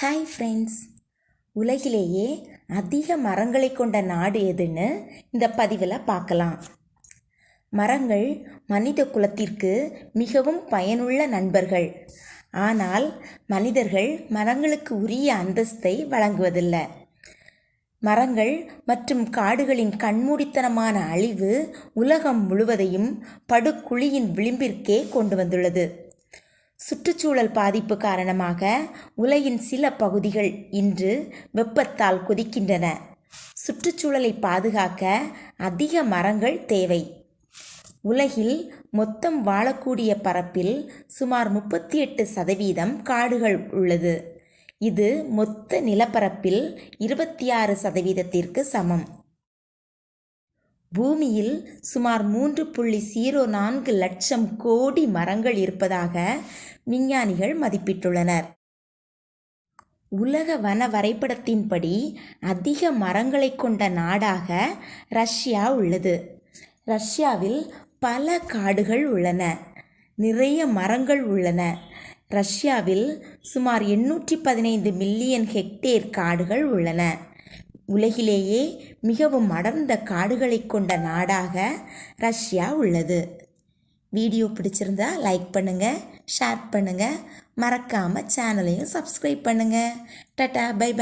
Hi friends உலகிலேயே அதிக மரங்களை கொண்ட நாடு எதுன்னு இந்த பதிவில் பார்க்கலாம். மரங்கள் மனித குலத்திற்கு மிகவும் பயனுள்ள நண்பர்கள். ஆனால் மனிதர்கள் மரங்களுக்கு உரிய அந்தஸ்தை வழங்குவதில்லை. மரங்கள் மற்றும் காடுகளின் கண்மூடித்தனமான அழிவு உலகம் முழுவதையும் படுகுழியின் விளிம்பிற்கே கொண்டு வந்துள்ளது. சுற்றுச்சூழல் பாதிப்பு காரணமாக உலகின் சில பகுதிகள் இன்று வெப்பத்தால் கொதிக்கின்றன. சுற்றுச்சூழலை பாதுகாக்க அதிக மரங்கள் தேவை. உலகில் மொத்தம் வாழக்கூடிய பரப்பில் சுமார் முப்பத்தி எட்டு சதவீதம் காடுகள் உள்ளது. இது மொத்த நிலப்பரப்பில் இருபத்தி ஆறு சதவீதத்திற்கு சமம். பூமியில் சுமார் மூன்று புள்ளி ஜீரோ நான்கு லட்சம் கோடி மரங்கள் இருப்பதாக விஞ்ஞானிகள் மதிப்பிட்டுள்ளனர். உலக வன வரைபடத்தின்படி அதிக மரங்களை கொண்ட நாடாக ரஷ்யா உள்ளது. ரஷ்யாவில் பல காடுகள் உள்ளன. நிறைய மரங்கள் உள்ளன. ரஷ்யாவில் சுமார் எண்ணூற்றி பதினைந்து மில்லியன் ஹெக்டேர் காடுகள் உள்ளன. உலகிலேயே மிகவும் அடர்ந்த காடுகளை கொண்ட நாடாக ரஷ்யா உள்ளது. வீடியோ பிடிச்சிருந்தா லைக் பண்ணுங்கள் ஷேர் பண்ணுங்கள் மறக்காமல் சேனலையும் சப்ஸ்கிரைப் பண்ணுங்கள் டட்டா பை பை.